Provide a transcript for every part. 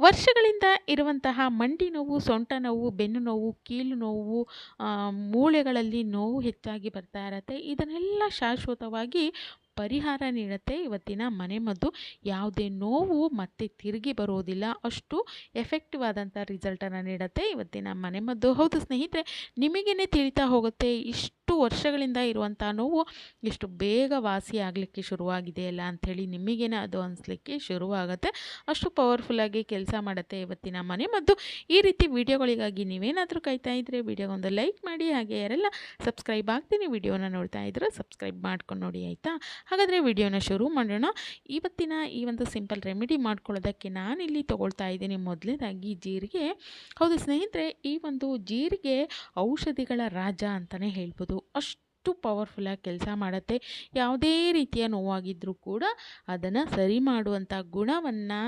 ವರ್ಷಗಳಿಂದ ಇರುವಂತಹ ಮಂಡಿ ನೋವು, ಸೊಂಟ ನೋವು, ಬೆನ್ನು ನೋವು, ಕೀಲು ನೋವು ಮೂಳೆಗಳಲ್ಲಿ ನೋವು ಹೆಚ್ಚಾಗಿ ಬರ್ತಾ ಇರತ್ತೆ. ಇದನ್ನೆಲ್ಲ ಶಾಶ್ವತವಾಗಿ ಪರಿಹಾರ ನೀಡುತ್ತೆ. ಇವತ್ತಿನ ಮನೆಮದ್ದು ಯಾವುದೇ ನೋವು ಮತ್ತೆ ತಿರುಗಿ ಬರೋದಿಲ್ಲ. ಅಷ್ಟು ಎಫೆಕ್ಟಿವ್ ಆದಂಥ ರಿಸಲ್ಟನ್ನು ನೀಡುತ್ತೆ. ಇವತ್ತಿನ ಮನೆಮದ್ದು ಹೌದು ಸ್ನೇಹಿತರೆ ನಿಮಗೇ ತಿಳಿತಾ ಹೋಗುತ್ತೆ, ಇಷ್ಟು ವರ್ಷಗಳಿಂದ ಇರುವಂಥ ನೋವು ಎಷ್ಟು ಬೇಗ ವಾಸಿ ಆಗಲಿಕ್ಕೆ ಶುರುವಾಗಿದೆಯಲ್ಲ ಅಂಥೇಳಿ ನಿಮಗೇನೆ ಅದು ಅನಿಸ್ಲಿಕ್ಕೆ ಶುರುವಾಗುತ್ತೆ. ಅಷ್ಟು ಪವರ್ಫುಲ್ಲಾಗಿ ಕೆಲಸ ಮಾಡುತ್ತೆ ಇವತ್ತಿನ ಮನೆಮದ್ದು ಈ ರೀತಿ ವಿಡಿಯೋಗಳಿಗಾಗಿ ನೀವೇನಾದರೂ ಕಾಯ್ತಾ ಇದ್ದರೆ ವಿಡಿಯೋಗೊಂದು ಲೈಕ್ ಮಾಡಿ ಹಾಗೆ ಯಾರೆಲ್ಲ ಸಬ್ಸ್ಕ್ರೈಬ್ ಆಗ್ತೀನಿ ವಿಡಿಯೋನ ನೋಡ್ತಾ ಇದ್ರೆ ಸಬ್ಸ್ಕ್ರೈಬ್ ಮಾಡ್ಕೊಂಡು ನೋಡಿ, ಆಯಿತಾ? ಹಾಗಾದರೆ ವಿಡಿಯೋನ ಶುರು ಮಾಡೋಣ. ಇವತ್ತಿನ ಈ ಒಂದು ಸಿಂಪಲ್ ರೆಮಿಡಿ ಮಾಡ್ಕೊಳ್ಳೋದಕ್ಕೆ ನಾನಿಲ್ಲಿ ತೊಗೊಳ್ತಾ ಇದ್ದೀನಿ. ಮೊದಲನೇದಾಗಿ ಜೀರಿಗೆ. ಹೌದು ಸ್ನೇಹಿತರೆ, ಈ ಒಂದು ಜೀರಿಗೆ ಔಷಧಿಗಳ ರಾಜ ಅಂತಲೇ ಹೇಳ್ಬೋದು. ಅಷ್ಟು ಪವರ್ಫುಲ್ಲಾಗಿ ಕೆಲಸ ಮಾಡುತ್ತೆ. ಯಾವುದೇ ರೀತಿಯ ನೋವಾಗಿದ್ದರೂ ಕೂಡ ಅದನ್ನು ಸರಿ ಮಾಡುವಂಥ ಗುಣವನ್ನು,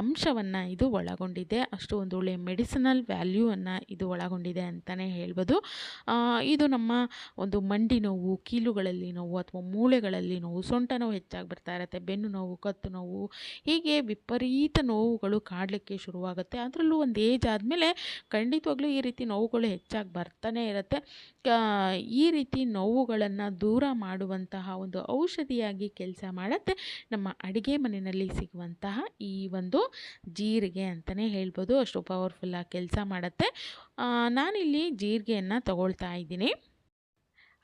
ಅಂಶವನ್ನು ಇದು ಒಳಗೊಂಡಿದೆ. ಅಷ್ಟು ಒಂದು ಒಳ್ಳೆಯ ಮೆಡಿಸಿನಲ್ ವ್ಯಾಲ್ಯೂವನ್ನು ಇದು ಒಳಗೊಂಡಿದೆ ಅಂತಲೇ ಹೇಳ್ಬೋದು. ಇದು ನಮ್ಮ ಒಂದು ಮಂಡಿ ನೋವು, ಕೀಲುಗಳಲ್ಲಿ ನೋವು ಅಥವಾ ಮೂಳೆಗಳಲ್ಲಿ ನೋವು, ಸೊಂಟ ನೋವು ಹೆಚ್ಚಾಗಿ ಬರ್ತಾ ಇರುತ್ತೆ, ಬೆನ್ನು ನೋವು, ಕತ್ತು ನೋವು, ಹೀಗೆ ವಿಪರೀತ ನೋವುಗಳು ಕಾಡಲಿಕ್ಕೆ ಶುರುವಾಗುತ್ತೆ. ಅದರಲ್ಲೂ ಒಂದು ಏಜ್ ಆದಮೇಲೆ ಖಂಡಿತವಾಗ್ಲೂ ಈ ರೀತಿ ನೋವುಗಳು ಹೆಚ್ಚಾಗಿ ಬರ್ತಾನೆ ಇರುತ್ತೆ. ಈ ರೀತಿ ನೋವುಗಳನ್ನು ದೂರ ಮಾಡುವಂತಹ ಒಂದು ಔಷಧಿಯಾಗಿ ಕೆಲಸ ಮಾಡುತ್ತೆ. ನಮ್ಮ ಅಡುಗೆ ಮನೆಯಲ್ಲಿ ಸಿಗುವಂತಹ ಈ ಒಂದು ಜೀರಿಗೆ ಅಂತಲೇ ಹೇಳ್ಬೋದು. ಅಷ್ಟು ಪವರ್ಫುಲ್ಲಾಗಿ ಕೆಲಸ ಮಾಡುತ್ತೆ. ನಾನಿಲ್ಲಿ ಜೀರಿಗೆಯನ್ನು ತಗೊಳ್ತಾ ಇದ್ದೀನಿ.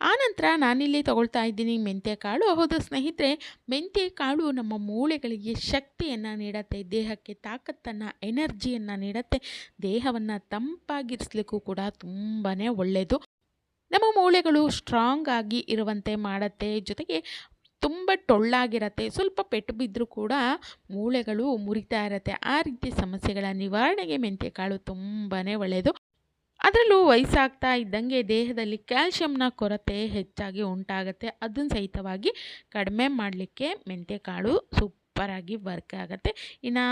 ಆನಂತರ ನಾನಿಲ್ಲಿ ತಗೊಳ್ತಾ ಇದ್ದೀನಿ ಮೆಂತ್ಯ ಕಾಳು. ಹೌದು ಸ್ನೇಹಿತರೆ, ಮೆಂತ್ಯ ಕಾಳು ನಮ್ಮ ಮೂಳೆಗಳಿಗೆ ಶಕ್ತಿಯನ್ನು ನೀಡುತ್ತೆ, ದೇಹಕ್ಕೆ ತಾಕತ್ತನ್ನು ಎನರ್ಜಿಯನ್ನು ನೀಡುತ್ತೆ. ದೇಹವನ್ನು ತಂಪಾಗಿರಿಸ್ಲಿಕ್ಕೂ ಕೂಡ ತುಂಬಾ ಒಳ್ಳೆಯದು ನಮ್ಮ ಮೂಳೆಗಳು ಸ್ಟ್ರಾಂಗ್ ಆಗಿ ಇರುವಂತೆ ಮಾಡುತ್ತೆ, ಜೊತೆಗೆ ತುಂಬ ಟೊಳ್ಳಾಗಿರತ್ತೆ, ಸ್ವಲ್ಪ ಪೆಟ್ಟು ಬಿದ್ದರೂ ಕೂಡ ಮೂಳೆಗಳು ಮುರಿತಾ ಇರತ್ತೆ. ಆ ರೀತಿ ಸಮಸ್ಯೆಗಳ ನಿವಾರಣೆಗೆ ಮೆಂತ್ಯ ಕಾಳು ತುಂಬಾ ಒಳ್ಳೆಯದು. ಅದರಲ್ಲೂ ವಯಸ್ಸಾಗ್ತಾ ಇದ್ದಂಗೆ ದೇಹದಲ್ಲಿ ಕ್ಯಾಲ್ಶಿಯಂನ ಕೊರತೆ ಹೆಚ್ಚಾಗಿ ಉಂಟಾಗುತ್ತೆ. ಅದನ್ನು ಸಹಿತವಾಗಿ ಕಡಿಮೆ ಮಾಡಲಿಕ್ಕೆ ಮೆಂತ್ಯಕಾಳು ಸೂಪ್ ಸೂಪರಾಗಿ ವರ್ಕ್ ಆಗುತ್ತೆ. ಇನ್ನು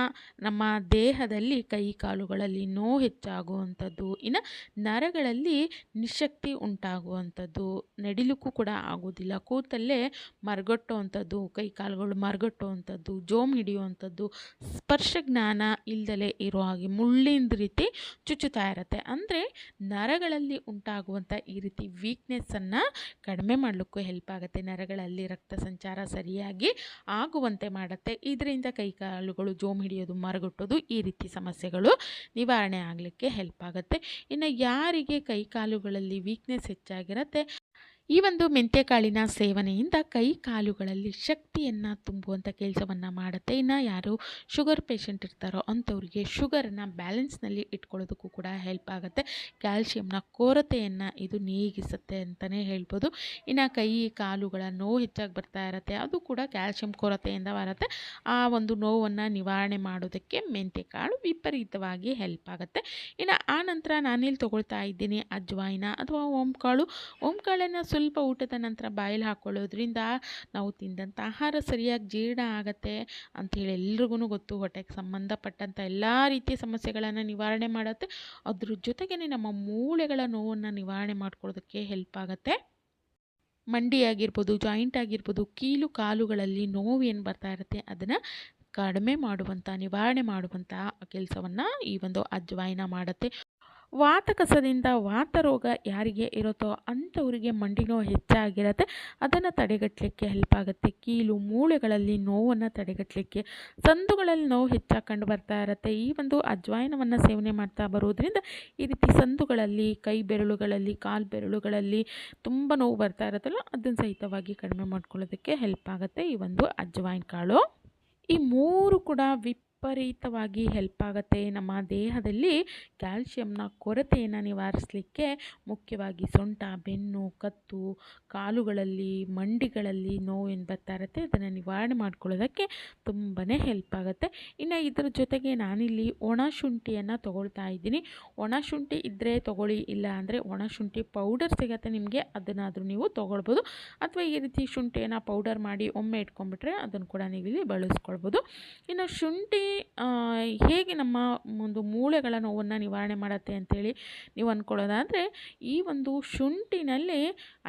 ನಮ್ಮ ದೇಹದಲ್ಲಿ ಕೈ ಕಾಲುಗಳಲ್ಲಿ ನೋವು ಹೆಚ್ಚಾಗುವಂಥದ್ದು, ಇನ್ನು ನರಗಳಲ್ಲಿ ನಿಶಕ್ತಿ ಉಂಟಾಗುವಂಥದ್ದು ನಡಿಲಿಕ್ಕೂ ಕೂಡ ಆಗೋದಿಲ್ಲ ಕೂತಲ್ಲೇ ಮರಗಟ್ಟುವಂಥದ್ದು, ಕೈ ಕಾಲುಗಳು ಮರಗಟ್ಟುವಂಥದ್ದು, ಜೋಮ್ ಹಿಡಿಯುವಂಥದ್ದು, ಸ್ಪರ್ಶ ಜ್ಞಾನ ಇಲ್ದಲೇ ಇರೋ ಹಾಗೆ ಮುಳ್ಳಿನ ರೀತಿ ಚುಚ್ಚುತ್ತಾ ಇರುತ್ತೆ. ಅಂದರೆ ನರಗಳಲ್ಲಿ ಉಂಟಾಗುವಂಥ ಈ ರೀತಿ ವೀಕ್ನೆಸ್ಸನ್ನು ಕಡಿಮೆ ಮಾಡಲಿಕ್ಕೂ ಹೆಲ್ಪ್ ಆಗುತ್ತೆ. ನರಗಳಲ್ಲಿ ರಕ್ತ ಸಂಚಾರ ಸರಿಯಾಗಿ ಆಗುವಂತೆ ಮಾಡುತ್ತೆ. ಇದರಿಂದ ಕೈಕಾಲುಗಳು ಜೋಮ್ ಹಿಡಿಯೋದು, ಮರಗುಟ್ಟೋದು ಈ ರೀತಿ ಸಮಸ್ಯೆಗಳು ನಿವಾರಣೆ ಆಗಲಿಕ್ಕೆ ಹೆಲ್ಪ್ ಆಗುತ್ತೆ. ಇನ್ನು ಯಾರಿಗೆ ಕೈಕಾಲುಗಳಲ್ಲಿ ವೀಕ್ನೆಸ್ ಹೆಚ್ಚಾಗಿರುತ್ತೆ ಈ ಒಂದು ಮೆಂತ್ಯಕಾಳಿನ ಸೇವನೆಯಿಂದ ಕೈ ಕಾಲುಗಳಲ್ಲಿ ಶಕ್ತಿಯನ್ನು ತುಂಬುವಂಥ ಕೆಲಸವನ್ನು ಮಾಡುತ್ತೆ. ಇನ್ನು ಯಾರು ಶುಗರ್ ಪೇಷಂಟ್ ಇರ್ತಾರೋ ಅಂಥವ್ರಿಗೆ ಶುಗರನ್ನು ಬ್ಯಾಲೆನ್ಸ್ನಲ್ಲಿ ಇಟ್ಕೊಳ್ಳೋದಕ್ಕೂ ಕೂಡ ಹೆಲ್ಪ್ ಆಗುತ್ತೆ. ಕ್ಯಾಲ್ಶಿಯಂನ ಕೊರತೆಯನ್ನು ಇದು ನೀಗಿಸುತ್ತೆ ಅಂತಲೇ ಹೇಳ್ಬೋದು. ಇನ್ನು ಕೈ ಕಾಲುಗಳ ನೋವು ಹೆಚ್ಚಾಗಿ ಬರ್ತಾ ಇರುತ್ತೆ. ಅದು ಕೂಡ ಕ್ಯಾಲ್ಶಿಯಂ ಕೊರತೆಯಿಂದ ಬರುತ್ತೆ. ಆ ಒಂದು ನೋವನ್ನು ನಿವಾರಣೆ ಮಾಡೋದಕ್ಕೆ ಮೆಂತ್ಯಕಾಳು ವಿಪರೀತವಾಗಿ ಹೆಲ್ಪ್ ಆಗುತ್ತೆ. ಇನ್ನು ಆ ನಂತರ ನಾನಿಲ್ಲಿ ತೊಗೊಳ್ತಾ ಇದ್ದೀನಿ ಅಜ್ವಾಯಿನ ಅಥವಾ ಓಂಕಾಳು. ಓಂಕಾಳನ್ನು ಸ್ವಲ್ಪ ಊಟದ ನಂತರ ಬಾಯಲ್ಲಿ ಹಾಕ್ಕೊಳ್ಳೋದ್ರಿಂದ ನಾವು ತಿಂದಂಥ ಆಹಾರ ಸರಿಯಾಗಿ ಜೀರ್ಣ ಆಗತ್ತೆ ಅಂಥೇಳಿ ಎಲ್ರಿಗೂ ಗೊತ್ತು. ಹೊಟ್ಟೆಗೆ ಸಂಬಂಧಪಟ್ಟಂಥ ಎಲ್ಲ ರೀತಿಯ ಸಮಸ್ಯೆಗಳನ್ನು ನಿವಾರಣೆ ಮಾಡುತ್ತೆ. ಅದ್ರ ಜೊತೆಗೇ ನಮ್ಮ ಮೂಳೆಗಳ ನೋವನ್ನು ನಿವಾರಣೆ ಮಾಡ್ಕೊಳ್ಳೋದಕ್ಕೆ ಹೆಲ್ಪ್ ಆಗುತ್ತೆ. ಮಂಡಿ ಆಗಿರ್ಬೋದು ಜಾಯಿಂಟ್ ಆಗಿರ್ಬೋದು, ಕೀಲು ಕಾಲುಗಳಲ್ಲಿ ನೋವು ಏನು ಬರ್ತಾ ಇರುತ್ತೆ ಅದನ್ನು ಕಡಿಮೆ ಮಾಡುವಂಥ, ನಿವಾರಣೆ ಮಾಡುವಂಥ ಕೆಲಸವನ್ನು ಈ ಒಂದು ಅಜ್ವಾಯಿನ ಮಾಡುತ್ತೆ. ವಾತಕಸದಿಂದ ವಾತರೋಗ ಯಾರಿಗೆ ಇರುತ್ತೋ ಅಂಥವರಿಗೆ ಮಂಡಿ ನೋವು ಹೆಚ್ಚಾಗಿರುತ್ತೆ. ಅದನ್ನು ತಡೆಗಟ್ಟಲಿಕ್ಕೆ ಹೆಲ್ಪ್ ಆಗುತ್ತೆ. ಕೀಲು, ಮೂಳೆಗಳಲ್ಲಿ ನೋವನ್ನು ತಡೆಗಟ್ಟಲಿಕ್ಕೆ ಸಂದುಗಳಲ್ಲಿ ನೋವು ಹೆಚ್ಚಾಗಿ ಕಂಡು ಬರ್ತಾ ಇರುತ್ತೆ. ಈ ಒಂದು ಅಜ್ವಾಯನವನ್ನು ಸೇವನೆ ಮಾಡ್ತಾ ಬರೋದ್ರಿಂದ ಈ ರೀತಿ ಸಂದುಗಳಲ್ಲಿ, ಕೈ ಬೆರಳುಗಳಲ್ಲಿ, ಕಾಲು ಬೆರಳುಗಳಲ್ಲಿ ತುಂಬ ನೋವು ಬರ್ತಾ ಇರುತ್ತಲ್ಲ, ಅದನ್ನು ಸಹಿತವಾಗಿ ಕಡಿಮೆ ಮಾಡ್ಕೊಳ್ಳೋದಕ್ಕೆ ಹೆಲ್ಪ್ ಆಗುತ್ತೆ ಈ ಒಂದು ಅಜ್ವಾಯಿನ ಕಾಳು. ಈ ಮೂರು ಕೂಡ ವಿಪ್ ವಿಪರೀತವಾಗಿ ಹೆಲ್ಪ್ ಆಗುತ್ತೆ. ನಮ್ಮ ದೇಹದಲ್ಲಿ ಕ್ಯಾಲ್ಶಿಯಂನ ಕೊರತೆಯನ್ನು ನಿವಾರಿಸಲಿಕ್ಕೆ ಮುಖ್ಯವಾಗಿ ಸೊಂಟ, ಬೆನ್ನು, ಕತ್ತು, ಕಾಲುಗಳಲ್ಲಿ, ಮಂಡಿಗಳಲ್ಲಿ ನೋವು ಏನು ಬರ್ತಾ ಇರುತ್ತೆ. ಅದನ್ನು ನಿವಾರಣೆ ಮಾಡ್ಕೊಳ್ಳೋದಕ್ಕೆ ತುಂಬಾ ಹೆಲ್ಪ್ ಆಗುತ್ತೆ. ಇನ್ನು ಇದರ ಜೊತೆಗೆ ನಾನಿಲ್ಲಿ ಒಣ ಶುಂಠಿಯನ್ನು ತೊಗೊಳ್ತಾ ಇದ್ದೀನಿ. ಒಣ ಶುಂಠಿ ಇದ್ದರೆ ತೊಗೊಳ್ಳಿ, ಇಲ್ಲ ಅಂದರೆ ಒಣ ಶುಂಠಿ ಪೌಡರ್ ಸಿಗತ್ತೆ ನಿಮಗೆ, ಅದನ್ನಾದರೂ ನೀವು ತೊಗೊಳ್ಬೋದು. ಅಥವಾ ಈ ರೀತಿ ಶುಂಠಿಯನ್ನು ಪೌಡರ್ ಮಾಡಿ ಒಮ್ಮೆ ಇಟ್ಕೊಂಡ್ಬಿಟ್ರೆ ಅದನ್ನು ಕೂಡ ನೀವು ಇಲ್ಲಿ ಬಳಸ್ಕೊಳ್ಬೋದು. ಇನ್ನು ಶುಂಠಿ ಹೇಗೆ ನಮ್ಮ ಒಂದು ಮೂಳೆಗಳ ನೋವನ್ನು ನಿವಾರಣೆ ಮಾಡುತ್ತೆ ಅಂತೇಳಿ ನೀವು ಅಂದ್ಕೊಳ್ಳೋದಾದರೆ ಈ ಒಂದು ಶುಂಠಿನಲ್ಲಿ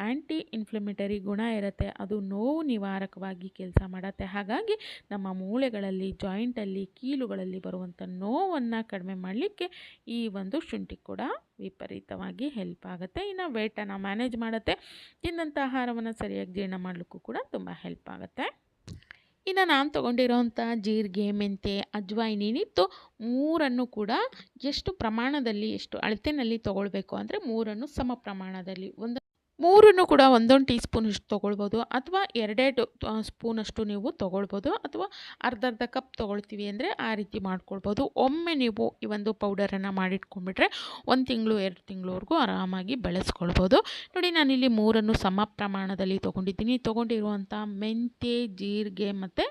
ಆ್ಯಂಟಿ ಇನ್ಫ್ಲಮೇಟರಿ ಗುಣ ಇರುತ್ತೆ. ಅದು ನೋವು ನಿವಾರಕವಾಗಿ ಕೆಲಸ ಮಾಡುತ್ತೆ. ಹಾಗಾಗಿ ನಮ್ಮ ಮೂಳೆಗಳಲ್ಲಿ ಜಾಯಿಂಟಲ್ಲಿ ಕೀಲುಗಳಲ್ಲಿ ಬರುವಂಥ ನೋವನ್ನು ಕಡಿಮೆ ಮಾಡಲಿಕ್ಕೆ ಈ ಒಂದು ಶುಂಠಿ ಕೂಡ ವಿಪರೀತವಾಗಿ ಹೆಲ್ಪ್ ಆಗುತ್ತೆ. ಇನ್ನು ವೇಟನ್ನು ಮ್ಯಾನೇಜ್ ಮಾಡುತ್ತೆ. ತಿನ್ನಂಥ ಆಹಾರವನ್ನು ಸರಿಯಾಗಿ ಜೀರ್ಣ ಮಾಡಲಿಕ್ಕೂ ಕೂಡ ತುಂಬ ಹೆಲ್ಪ್ ಆಗುತ್ತೆ. ಇನ್ನು ನಾನು ತೊಗೊಂಡಿರೋಂಥ ಜೀರಿಗೆ ಮೆಂತೆ ಅಜ್ವಾಯಿನ್ ಏನಿತ್ತು ಮೂರನ್ನು ಕೂಡ ಎಷ್ಟು ಪ್ರಮಾಣದಲ್ಲಿ, ಎಷ್ಟು ಅಳತೆನಲ್ಲಿ ತೊಗೊಳ್ಬೇಕು ಅಂದರೆ ಮೂರನ್ನು ಸಮ ಪ್ರಮಾಣದಲ್ಲಿ ಒಂದು ಮೂರನ್ನು ಕೂಡ ಒಂದೊಂದು ಟೀ ಸ್ಪೂನಷ್ಟು ತೊಗೊಳ್ಬೋದು ಅಥವಾ ಎರಡೆರಡು ಸ್ಪೂನಷ್ಟು ನೀವು ತೊಗೊಳ್ಬೋದು ಅಥವಾ ಅರ್ಧ ಅರ್ಧ ಕಪ್ ತೊಗೊಳ್ತೀವಿ ಅಂದರೆ ಆ ರೀತಿ ಮಾಡ್ಕೊಳ್ಬೋದು. ಒಮ್ಮೆ ನೀವು ಈ ಒಂದು ಪೌಡರನ್ನು ಮಾಡಿಟ್ಕೊಂಡ್ಬಿಟ್ರೆ ಒಂದು ತಿಂಗಳು, ಎರಡು ತಿಂಗಳವರೆಗೂ ಆರಾಮಾಗಿ ಬೆಳೆಸ್ಕೊಳ್ಬೋದು. ನೋಡಿ, ನಾನಿಲ್ಲಿ ಮೂರನ್ನು ಸಮ ಪ್ರಮಾಣದಲ್ಲಿ ತೊಗೊಂಡಿದ್ದೀನಿ. ತೊಗೊಂಡಿರುವಂಥ ಮೆಂತ್ಯ, ಜೀರಿಗೆ ಮತ್ತು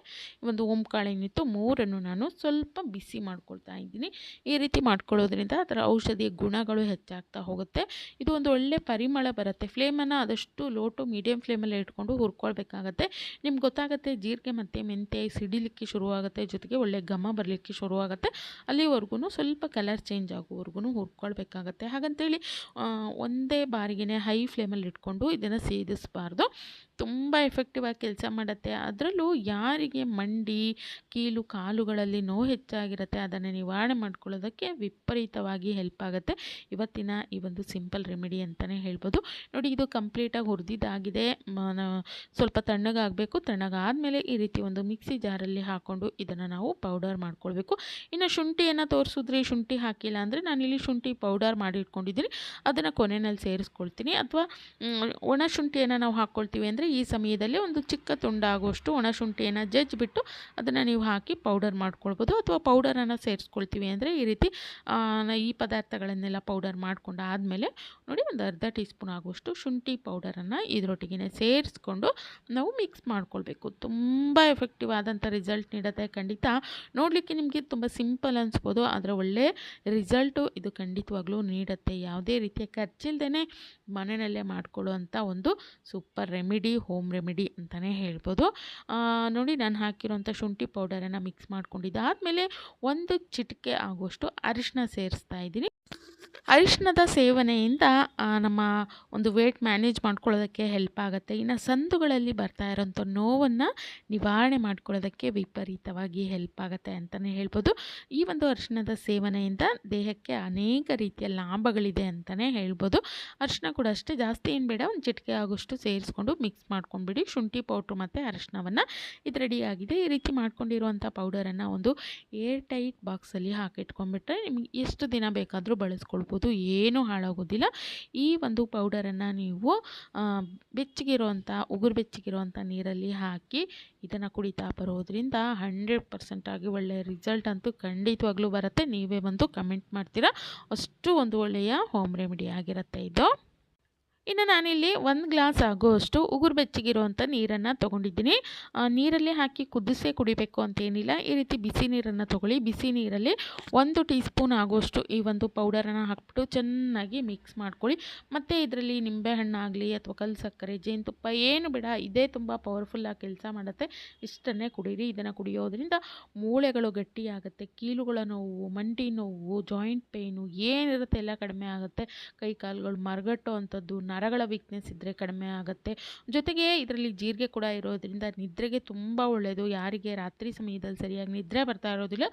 ಒಂದು ಓಂಕಾಳೇನಿತ್ತು ಮೂರನ್ನು ನಾನು ಸ್ವಲ್ಪ ಬಿಸಿ ಮಾಡ್ಕೊಳ್ತಾ ಇದ್ದೀನಿ. ಈ ರೀತಿ ಮಾಡ್ಕೊಳ್ಳೋದ್ರಿಂದ ಅದರ ಔಷಧಿಯ ಗುಣಗಳು ಹೆಚ್ಚಾಗ್ತಾ ಹೋಗುತ್ತೆ. ಇದು ಒಂದು ಒಳ್ಳೆ ಪರಿಮಳ ಬರುತ್ತೆ. ಫ್ಲೇಮನ್ನು ಆದಷ್ಟು ಲೋ ಟು ಮೀಡಿಯಮ್ ಫ್ಲೇಮಲ್ಲಿ ಇಟ್ಕೊಂಡು ಹುರ್ಕೊಳ್ಬೇಕಾಗತ್ತೆ. ನಿಮ್ಗೆ ಗೊತ್ತಾಗುತ್ತೆ ಜೀರಿಗೆ ಮತ್ತು ಮೆಂತ್ಯ ಸಿಡಿಲಿಕ್ಕೆ ಶುರುವಾಗುತ್ತೆ, ಜೊತೆಗೆ ಒಳ್ಳೆ ಘಮ ಬರಲಿಕ್ಕೆ ಶುರುವಾಗುತ್ತೆ. ಅಲ್ಲಿವರೆಗೂ ಸ್ವಲ್ಪ ಕಲರ್ ಚೇಂಜ್ ಆಗುವವರೆಗೂ ಹುರ್ಕೊಳ್ಬೇಕಾಗತ್ತೆ. ಹಾಗಂತೇಳಿ ಒಂದೇ ಬಾರಿಗೆ ಹೈ ಫ್ಲೇಮಲ್ಲಿ ಇಟ್ಕೊಂಡು ಇದನ್ನು ಸೇದಿಸಬಾರ್ದು. ತುಂಬ ಎಫೆಕ್ಟಿವ್ ಆಗಿ ಕೆಲಸ ಮಾಡುತ್ತೆ. ಅದರಲ್ಲೂ ಯಾರಿಗೆ ಮಂಡಿ, ಕೀಲು, ಕಾಲುಗಳಲ್ಲಿ ನೋವು ಹೆಚ್ಚಾಗಿರುತ್ತೆ, ಅದನ್ನು ನಿವಾರಣೆ ಮಾಡ್ಕೊಳ್ಳೋದಕ್ಕೆ ವಿಪರೀತವಾಗಿ ಹೆಲ್ಪ್ ಆಗುತ್ತೆ. ಇವತ್ತಿನ ಈ ಒಂದು ಸಿಂಪಲ್ ರೆಮಿಡಿ ಅಂತಲೇ ಹೇಳ್ಬೋದು. ನೋಡಿ, ಇದು ಕಂಪ್ಲೀಟಾಗಿ ಹುರಿದಿದ್ದಾಗಿದೆ. ಸ್ವಲ್ಪ ತಣ್ಣಗಾಗಬೇಕು. ತಣ್ಣಗಾದಮೇಲೆ ಈ ರೀತಿ ಒಂದು ಮಿಕ್ಸಿ ಜಾರಲ್ಲಿ ಹಾಕ್ಕೊಂಡು ಇದನ್ನು ನಾವು ಪೌಡರ್ ಮಾಡ್ಕೊಳ್ಬೇಕು. ಇನ್ನು ಶುಂಠಿಯನ್ನು ತೋರಿಸಿದ್ರೆ ಶುಂಠಿ ಹಾಕಿಲ್ಲ ಅಂದರೆ ನಾನಿಲ್ಲಿ ಶುಂಠಿ ಪೌಡರ್ ಮಾಡಿ ಇಟ್ಕೊಂಡಿದ್ದೀನಿ. ಅದನ್ನು ಕೊನೆಯಲ್ಲಿ ಸೇರಿಸ್ಕೊಳ್ತೀನಿ. ಅಥವಾ ಒಣ ಶುಂಠಿಯನ್ನು ನಾವು ಹಾಕ್ಕೊಳ್ತೀವಿ ಅಂದರೆ ಈ ಸಮಯದಲ್ಲಿ ಒಂದು ಚಿಕ್ಕ ತುಂಡಾಗುವಷ್ಟು ಒಣಶುಂಠಿಯನ್ನು ಜಜ್ಜಿಬಿಟ್ಟು ಅದನ್ನು ನೀವು ಹಾಕಿ ಪೌಡರ್ ಮಾಡ್ಕೊಳ್ಬೋದು ಅಥವಾ ಪೌಡರನ್ನು ಸೇರಿಸ್ಕೊಳ್ತೀವಿ ಅಂದರೆ ಈ ರೀತಿ ಈ ಪದಾರ್ಥಗಳನ್ನೆಲ್ಲ ಪೌಡರ್ ಮಾಡಿಕೊಂಡು ಆದಮೇಲೆ ನೋಡಿ ಒಂದು ಅರ್ಧ ಟೀ ಸ್ಪೂನ್ ಆಗುವಷ್ಟು ಶುಂಠಿ ಪೌಡರನ್ನು ಇದರೊಟ್ಟಿಗೆ ಸೇರಿಸ್ಕೊಂಡು ನಾವು ಮಿಕ್ಸ್ ಮಾಡ್ಕೊಳ್ಬೇಕು. ತುಂಬ ಎಫೆಕ್ಟಿವ್ ಆದಂಥ ರಿಸಲ್ಟ್ ನೀಡುತ್ತೆ ಖಂಡಿತ. ನೋಡಲಿಕ್ಕೆ ನಿಮಗೆ ತುಂಬ ಸಿಂಪಲ್ ಅನಿಸ್ಬೋದು, ಆದರೆ ಒಳ್ಳೆ ರಿಸಲ್ಟು ಇದು ಖಂಡಿತವಾಗ್ಲೂ ನೀಡುತ್ತೆ. ಯಾವುದೇ ರೀತಿಯ ಖರ್ಚಿಲ್ದೇ ಮನೆಯಲ್ಲೇ ಮಾಡ್ಕೊಳ್ಳುವಂಥ ಒಂದು ಸೂಪರ್ ರೆಮಿಡಿ, ಹೋಮ್ ರೆಮಿಡಿ ಅಂತಲೇ ಹೇಳ್ಬೋದು. ನೋಡಿ ನಾನು ಹಾಕಿರೋಂಥ ಶುಂಠಿ ಪೌಡರನ್ನು ಮಿಕ್ಸ್ ಮಾಡ್ಕೊಂಡಿದ್ದಾದಮೇಲೆ ಒಂದು ಚಿಟಿಕೆ ಆಗುವಷ್ಟು ಅರಿಶಿನ ಸೇರಿಸ್ತಾ ಇದ್ದೀನಿ. ಅರಿಶಿನದ ಸೇವನೆಯಿಂದ ನಮ್ಮ ಒಂದು ವೇಟ್ ಮ್ಯಾನೇಜ್ ಮಾಡ್ಕೊಳ್ಳೋದಕ್ಕೆ ಹೆಲ್ಪ್ ಆಗುತ್ತೆ. ಇನ್ನು ಸಂದುಗಳಲ್ಲಿ ಬರ್ತಾ ಇರೋಂಥ ನೋವನ್ನು ನಿವಾರಣೆ ಮಾಡ್ಕೊಳ್ಳೋದಕ್ಕೆ ವಿಪರೀತವಾಗಿ ಹೆಲ್ಪ್ ಆಗುತ್ತೆ ಅಂತಲೇ ಹೇಳ್ಬೋದು. ಈ ಒಂದು ಅರಿಶಿನದ ಸೇವನೆಯಿಂದ ದೇಹಕ್ಕೆ ಅನೇಕ ರೀತಿಯ ಲಾಭಗಳಿದೆ ಅಂತಲೇ ಹೇಳ್ಬೋದು. ಅರಿಶಿನ ಕೂಡ ಅಷ್ಟೇ ಜಾಸ್ತಿ ಏನು ಬೇಡ, ಒಂದು ಚಿಟಿಕೆ ಆಗೋಷ್ಟು ಸೇರಿಸ್ಕೊಂಡು ಮಿಕ್ಸ್ ಮಾಡ್ಕೊಂಡ್ಬಿಡಿ. ಶುಂಠಿ ಪೌಡ್ರು ಮತ್ತು ಅರಶಿನವನ್ನು ಇದು ರೆಡಿಯಾಗಿದೆ ಈ ರೀತಿ ಮಾಡ್ಕೊಂಡಿರುವಂಥ ಪೌಡರನ್ನು ಒಂದು ಏರ್ ಟೈಟ್ ಬಾಕ್ಸಲ್ಲಿ ಹಾಕಿಟ್ಕೊಂಡ್ಬಿಟ್ರೆ ನಿಮಗೆ ಎಷ್ಟು ದಿನ ಬೇಕಾದರೂ ಬಳಸ್ಕೊಳ್ಬೋದು. ಏನೂ ಹಾಳಾಗೋದಿಲ್ಲ. ಈ ಒಂದು ಪೌಡರನ್ನು ನೀವು ಬೆಚ್ಚಗಿರುವಂಥ ಉಗುರು ಬೆಚ್ಚಗಿರುವಂಥ ನೀರಲ್ಲಿ ಹಾಕಿ ಇದನ್ನು ಕುಡಿತಾ ಬರೋದ್ರಿಂದ ಹಂಡ್ರೆಡ್ ಪರ್ಸೆಂಟಾಗಿ ಒಳ್ಳೆಯ ರಿಸಲ್ಟ್ ಅಂತೂ ಖಂಡಿತವಾಗ್ಲೂ ಬರುತ್ತೆ. ನೀವೇ ಬಂದು ಕಮೆಂಟ್ ಮಾಡ್ತೀರಾ. ಅಷ್ಟು ಒಂದು ಒಳ್ಳೆಯ ಹೋಮ್ ರೆಮಿಡಿ ಆಗಿರುತ್ತೆ ಇದು. ಇನ್ನು ನಾನಿಲ್ಲಿ ಒಂದು ಗ್ಲಾಸ್ ಆಗೋಷ್ಟು ಉಗುರು ಬೆಚ್ಚಗಿರುವಂಥ ನೀರನ್ನು ತೊಗೊಂಡಿದ್ದೀನಿ. ನೀರಲ್ಲಿ ಹಾಕಿ ಕುದಿಸೇ ಕುಡಿಬೇಕು ಅಂತೇನಿಲ್ಲ. ಈ ರೀತಿ ಬಿಸಿ ನೀರನ್ನು ತೊಗೊಳ್ಳಿ. ಬಿಸಿ ನೀರಲ್ಲಿ ಒಂದು ಟೀ ಸ್ಪೂನ್ ಆಗೋಷ್ಟು ಈ ಒಂದು ಪೌಡರನ್ನು ಹಾಕ್ಬಿಟ್ಟು ಚೆನ್ನಾಗಿ ಮಿಕ್ಸ್ ಮಾಡ್ಕೊಳ್ಳಿ. ಮತ್ತು ಇದರಲ್ಲಿ ನಿಂಬೆಹಣ್ಣಾಗಲಿ ಅಥವಾ ಕಲ್ಲು ಸಕ್ಕರೆ ಜೇನುತುಪ್ಪ, ಏನು ಬೇಡ, ಇದೇ ತುಂಬ ಪವರ್ಫುಲ್ಲಾಗಿ ಕೆಲಸ ಮಾಡುತ್ತೆ. ಇಷ್ಟನ್ನೇ ಕುಡೀರಿ. ಇದನ್ನು ಕುಡಿಯೋದ್ರಿಂದ ಮೂಳೆಗಳು ಗಟ್ಟಿಯಾಗುತ್ತೆ. ಕೀಲುಗಳ ನೋವು, ಮಂಡಿ ನೋವು, ಜಾಯಿಂಟ್ ಪೇಯ್ನು ಏನಿರುತ್ತೆ ಎಲ್ಲ ಕಡಿಮೆ ಆಗುತ್ತೆ. ಕೈ ಕಾಲುಗಳು ಮರಗಟ್ಟೋ ಅಂಥದ್ದು ನರಗಳ ವೀಕ್ನೆಸ್ ಇದ್ದರೆ ಕಡಿಮೆ ಆಗುತ್ತೆ. ಜೊತೆಗೆ ಇದರಲ್ಲಿ ಜೀರಿಗೆ ಕೂಡ ಇರೋದ್ರಿಂದ ನಿದ್ರೆಗೆ ತುಂಬ ಒಳ್ಳೆಯದು ಯಾರಿಗೆ ರಾತ್ರಿ ಸಮಯದಲ್ಲಿ ಸರಿಯಾಗಿ ನಿದ್ರೆ ಬರ್ತಾ ಇರೋದಿಲ್ಲ,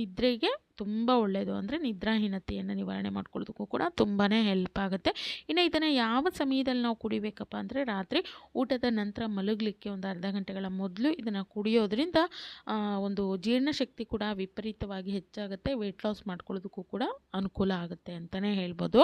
ನಿದ್ರೆಗೆ ತುಂಬ ಒಳ್ಳೆಯದು ಅಂದರೆ ನಿದ್ರಾಹೀನತೆಯನ್ನು ನಿವಾರಣೆ ಮಾಡ್ಕೊಳ್ಳೋದಕ್ಕೂ ಕೂಡ ತುಂಬಾ ಹೆಲ್ಪ್ ಆಗುತ್ತೆ. ಇನ್ನು ಇದನ್ನು ಯಾವ ಸಮಯದಲ್ಲಿ ನಾವು ಕುಡಿಬೇಕಪ್ಪ ಅಂದರೆ ರಾತ್ರಿ ಊಟದ ನಂತರ ಮಲಗಲಿಕ್ಕೆ ಒಂದು ಅರ್ಧ ಗಂಟೆಗಳ ಮೊದಲು ಇದನ್ನು ಕುಡಿಯೋದ್ರಿಂದ ಒಂದು ಜೀರ್ಣಶಕ್ತಿ ಕೂಡ ವಿಪರೀತವಾಗಿ ಹೆಚ್ಚಾಗುತ್ತೆ. ವೆಯ್ಟ್ ಲಾಸ್ ಮಾಡ್ಕೊಳ್ಳೋದಕ್ಕೂ ಕೂಡ ಅನುಕೂಲ ಆಗುತ್ತೆ ಅಂತಲೇ ಹೇಳ್ಬೋದು.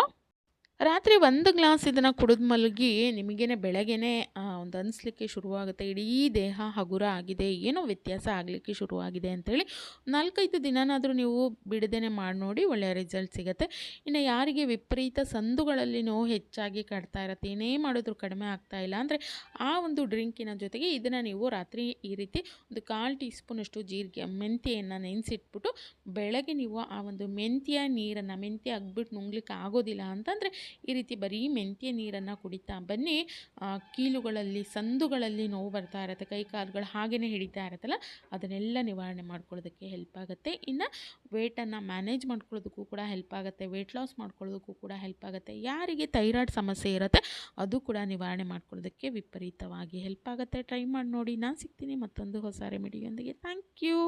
ರಾತ್ರಿ ಒಂದು ಗ್ಲಾಸ್ ಇದನ್ನು ಕುಡಿದು ಮಲಗಿ ನಿಮಗೇನೆ ಬೆಳಗ್ಗೆನೇ ಒಂದು ಅನಿಸ್ಲಿಕ್ಕೆ ಶುರುವಾಗುತ್ತೆ. ಇಡೀ ದೇಹ ಹಗುರ ಆಗಿದೆ. ಏನೋ ವ್ಯತ್ಯಾಸ ಆಗಲಿಕ್ಕೆ ಶುರುವಾಗಿದೆ ಅಂತೇಳಿ ನಾಲ್ಕೈದು ದಿನನಾದರೂ ನೀವು ಬಿಡದೇನೆ ಮಾಡಿ ನೋಡಿ ಒಳ್ಳೆಯ ರಿಸಲ್ಟ್ ಸಿಗುತ್ತೆ. ಇನ್ನು ಯಾರಿಗೆ ವಿಪರೀತ ಸಂದುಗಳಲ್ಲಿ ನೋವು ಹೆಚ್ಚಾಗಿ ಕಟ್ತಾ ಇರತ್ತೆ ಏನೇ ಮಾಡಿದ್ರು ಕಡಿಮೆ ಆಗ್ತಾ ಇಲ್ಲ ಅಂದರೆ ಆ ಒಂದು ಡ್ರಿಂಕಿನ ಜೊತೆಗೆ ಇದನ್ನು ನೀವು ರಾತ್ರಿ ಈ ರೀತಿ ಒಂದು ಕಾಲು ಟೀ ಸ್ಪೂನಷ್ಟು ಜೀರಿಗೆ ಮೆಂತ್ಯೆಯನ್ನು ನೆನೆಸಿಟ್ಬಿಟ್ಟು ಬೆಳಗ್ಗೆ ನೀವು ಆ ಒಂದು ಮೆಂತ್ಯ ನೀರನ್ನು ಮೆಂತ್ಯ ಆಗ್ಬಿಟ್ಟು ನುಂಗ್ಲಿಕ್ಕೆ ಆಗೋದಿಲ್ಲ ಅಂತಂದರೆ ಈ ರೀತಿ ಬರೀ ಮೆಂತ್ಯ ನೀರನ್ನು ಕುಡಿತಾ ಬನ್ನಿ. ಆ, ಕೀಲುಗಳಲ್ಲಿ ಸಂದುಗಳಲ್ಲಿ ನೋವು ಬರ್ತಾ ಇರುತ್ತೆ. ಕೈ ಕಾಲುಗಳು ಹಾಗೆಯೇ ಹಿಡಿತಾ ಇರುತ್ತಲ್ಲ, ಅದನ್ನೆಲ್ಲ ನಿವಾರಣೆ ಮಾಡ್ಕೊಳ್ಳೋದಕ್ಕೆ ಹೆಲ್ಪ್ ಆಗುತ್ತೆ. ಇನ್ನು ವೇಟನ್ನು ಮ್ಯಾನೇಜ್ ಮಾಡ್ಕೊಳ್ಳೋದಕ್ಕೂ ಕೂಡ ಹೆಲ್ಪ್ ಆಗುತ್ತೆ. ವೆಯ್ಟ್ ಲಾಸ್ ಮಾಡ್ಕೊಳ್ಳೋದಕ್ಕೂ ಕೂಡ ಹೆಲ್ಪ್ ಆಗುತ್ತೆ. ಯಾರಿಗೆ ಥೈರಾಯ್ಡ್ ಸಮಸ್ಯೆ ಇರುತ್ತೆ, ಅದು ಕೂಡ ನಿವಾರಣೆ ಮಾಡ್ಕೊಳ್ಳೋದಕ್ಕೆ ವಿಪರೀತವಾಗಿ ಹೆಲ್ಪ್ ಆಗುತ್ತೆ. ಟ್ರೈ ಮಾಡಿ ನೋಡಿ. ನಾನು ಸಿಗ್ತೀನಿ ಮತ್ತೊಂದು ಹೊಸ ರೆಮಿಡಿಯೊಂದಿಗೆ ಥ್ಯಾಂಕ್ ಯು